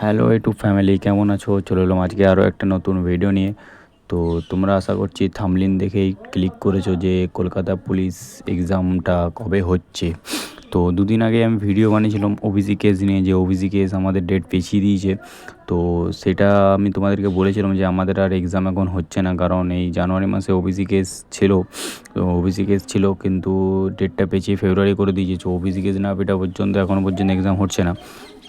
Hello two family কেমন আছো? চলে এলাম আজকে আরও একটা নতুন ভিডিও নিয়ে। তো তোমরা আশা করছি থামলিন দেখেই ক্লিক করেছ যে কলকাতা পুলিশ এক্সামটা কবে হচ্ছে। তো দুদিন আগে আমি ভিডিও বানিয়েছিলাম ওবিসি কেস নিয়ে, যে ওবিসি কেস আমাদের ডেট পেছিয়ে দিয়েছে। তো সেটা আমি তোমাদেরকে বলেছিলাম যে আমাদের আর এক্সাম এখন হচ্ছে না, কারণ এই জানুয়ারি মাসে ওবিসি কেস ছিল। তো ওবিসি কেস ছিল, কিন্তু ডেটটা পেছিয়ে ফেব্রুয়ারি করে দিয়েছে। ওবিসি কেস না পেটা পর্যন্ত এখনও পর্যন্ত এক্সাম হচ্ছে না।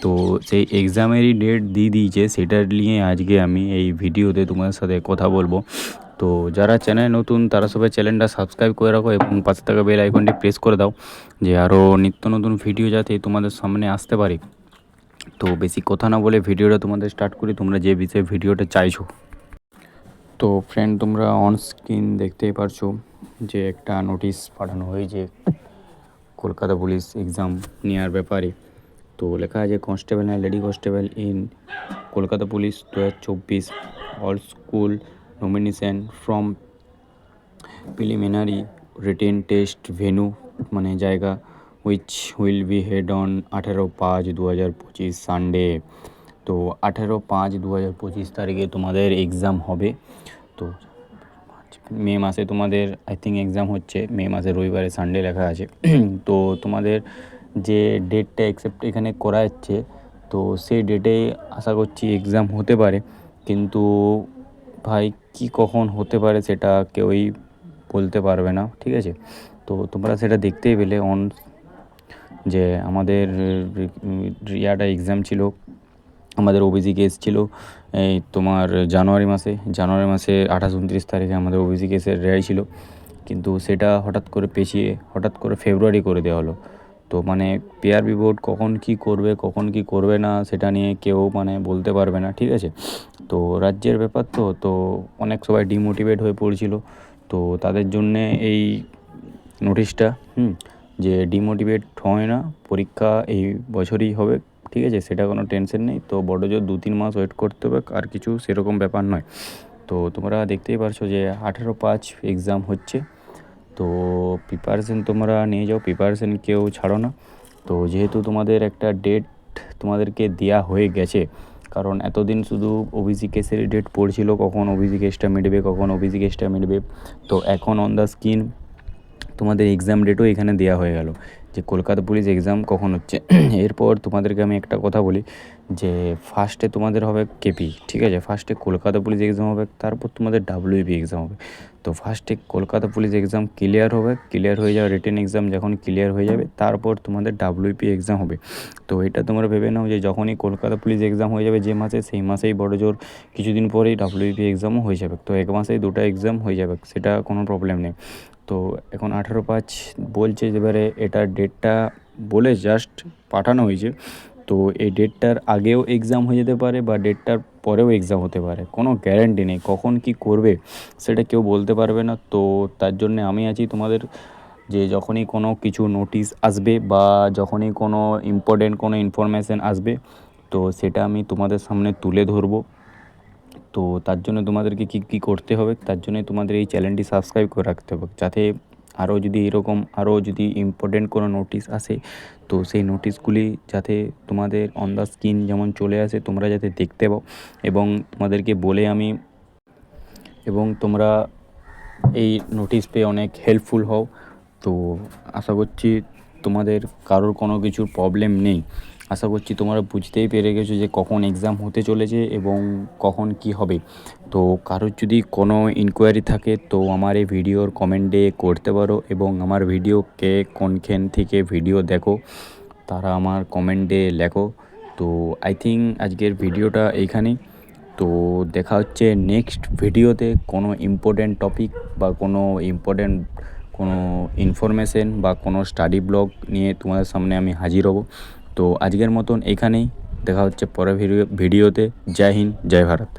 তো সেই এক্সামেরই ডেট দিয়ে দিয়েছে সেটা নিয়ে আজকে আমি এই ভিডিওতে তোমাদের সাথে কথা বলব। তো যারা চ্যানেল নতুন, তারা সবাই চ্যানেলটা সাবস্ক্রাইব করে রাখো এবং পাশে থাকা বেল আইকনটি প্রেস করে দাও, যে আরও নিত্য নতুন ভিডিও যাতে তোমাদের সামনে আসতে পারে। তো বেশি কথা না বলে ভিডিওটা তোমাদের স্টার্ট করি, তোমরা যে বিষয়ে ভিডিওটা চাইছো। তো ফ্রেন্ড তোমরা অন স্ক্রিন দেখতেই পারছ যে একটা নোটিশ পাঠানো হয়েছে। কলকাতা পুলিশ এক্সাম নেওয়ার ব্যাপারে। তো লেখা আছে constable and lady constable in Kolkata police দু হাজার চব্বিশ all school nomination from preliminary written test venue মানে জায়গা which will be held on আঠেরো পাঁচ দু হাজার পঁচিশ সানডে তো আঠেরো পাঁচ দু হাজার পঁচিশ তারিখে তোমাদের এক্সাম হবে তো মে মাসে তোমাদের আই থিঙ্ক এক্সাম হচ্ছে, মে মাসে রবিবারে সানডে লেখা আছে। তো তোমাদের যে ডেটটা অ্যাকসেপ্ট এখানে করা যাচ্ছে তো সেই ডেটে আশা করছি এক্সাম হতে পারে। কিন্তু ভাই, কি কখন হতে পারে সেটা কেউই বলতে পারবে না, ঠিক আছে? তো তোমরা সেটা দেখতেই পেলে অন যে আমাদের ইয়াটা এক্সাম ছিল, আমাদের ওবিসি কেস ছিল, এই তোমার জানুয়ারি মাসে জানুয়ারি মাসে আঠাশ উনত্রিশ তারিখে আমাদের ওবিসি কেসের রেয়াই ছিল। কিন্তু সেটা হঠাৎ করে পেছিয়ে হঠাৎ করে ফেব্রুয়ারি করে দেওয়া হলো। তো মানে পিআরবি বোর্ড কখন কি করবে, কখন কি করবে না, সেটা নিয়ে কেউ মানে বলতে পারবে না, ঠিক আছে? তো রাজ্যের ব্যাপার তো তো অনেক সবাই ডিমোটিভেট হয়ে পড়ছিল। তো তাদের জন্যে এই নোটিশটা হুম, যে ডিমোটিভেট হয় না, পরীক্ষা এই বছরই হবে, ঠিক আছে? সেটা কোনো টেনশন নেই। তো বড় জোর দু তিন মাস ওয়েট করতে হবে, আর কিছু সেরকম ব্যাপার নয়। তো তোমরা দেখতেই পারছ যে আঠেরো পাঁচ এক্সাম হচ্ছে। তো প্রিপারেশন তোমরা নিয়ে যাও প্রিপারেশন কেউ ছাড়ো না। তো যেহেতু তোমাদের একটা ডেট তোমাদেরকে দেওয়া হয়ে গেছে, কারণ এতদিন শুধু ওবিসি কেসের ডেট পড়ছিল, কখন ওবিসি কেসটা মিটবে, কখন ওবিসি কেসটা মিটবে। তো এখন অন দ্য স্ক্রিন তোমাদের এক্সাম ডেটও এখানে দেওয়া হয়ে গেল। যে কলকাতা পুলিশ এক্সাম কখন হচ্ছে। এরপর তোমাদেরকে আমি একটা কথা বলি যে ফার্স্টে তোমাদের হবে কেপি ঠিক আছে? ফার্স্টে কলকাতা পুলিশ এক্সাম হবে, তারপর তোমাদের ডাব্লিউপি এক্সাম হবে। তো ফার্স্টে কলকাতা পুলিশ এক্সাম ক্লিয়ার হবে ক্লিয়ার হয়ে যাওয়া রিটেন এক্সাম যখন ক্লিয়ার হয়ে যাবে, তারপর তোমাদের ডাব্লিউপি এক্সাম হবে। তো এটা তোমরা ভেবে নাও যে যখনই কলকাতা পুলিশ এক্সাম হয়ে যাবে যে মাসে, সেই মাসেই বড় জোর কিছুদিন পরেই ডাব্লিউপি এক্সামও হয়ে যাবে। তো এক মাসেই দুটো এক্সাম হয়ে যাবে, সেটা কোনো প্রবলেম নেই। তো এখন আঠেরো পাঁচ বলছে এবারে এটার ডেটটা বলে জাস্ট পাঠানো হয়েছে। তো এই ডেটটার আগেও এক্সাম হয়ে যেতে পারে বা ডেটটার পরেও এক্সাম হতে পারে। কোনো গ্যারেন্টি নেই, কখন কি করবে সেটা কেউ বলতে পারবে না। তো তার জন্যে আমি আছি তোমাদের যে যখনই কোনো কিছু নোটিশ আসবে বা যখনই কোনো ইম্পর্টেন্ট কোনো ইনফরমেশান আসবে, তো সেটা আমি তোমাদের সামনে তুলে ধরবো। তো তার জন্য তোমাদেরকে কী কী করতে হবে? তার জন্যই তোমাদের এই চ্যানেলটি সাবস্ক্রাইব করে রাখতে হবে। যাতে আরও যদি এরকম আরও যদি ইম্পর্টেন্ট কোনো নোটিশ আসে, তো সেই নোটিশগুলি যাতে তোমাদের অন দ্য স্ক্রিন যেমন চলে আসে, তোমরা যাতে দেখতে পাও এবং তোমাদেরকে বলে আমি এবং তোমরা এই নোটিশ পেয়ে অনেক হেল্পফুল হও। তো আশা করছি তোমাদের কারোর কোনো কিছুর প্রবলেম নেই। আশা করছি তোমরা বুঝতেই পেরে গেছো যে কখন এক্সাম হতে চলেছে এবং কখন কি হবে। তো কারোর যদি কোনো ইনকোয়ারি থাকে তো আমার এই ভিডিওর কমেন্টে করতে পারো এবং আমার ভিডিও ভিডিওকে কোনখান থেকে ভিডিও দেখো, তারা আমার কমেন্টে লেখো। তো আই থিঙ্ক আজকের ভিডিওটা এইখানেই। তো দেখা হচ্ছে নেক্সট ভিডিওতে কোনো ইম্পর্ট্যান্ট টপিক বা কোনো ইম্পর্ট্যান্ট কোনো ইনফরমেশন বা কোনো স্টাডি ব্লগ নিয়ে তোমাদের সামনে আমি হাজির হব। তো আজকের মতন এখানেই। দেখা হচ্ছে পরের ভিডিও ভিডিওতে। জয় হিন্দ জয় ভারত।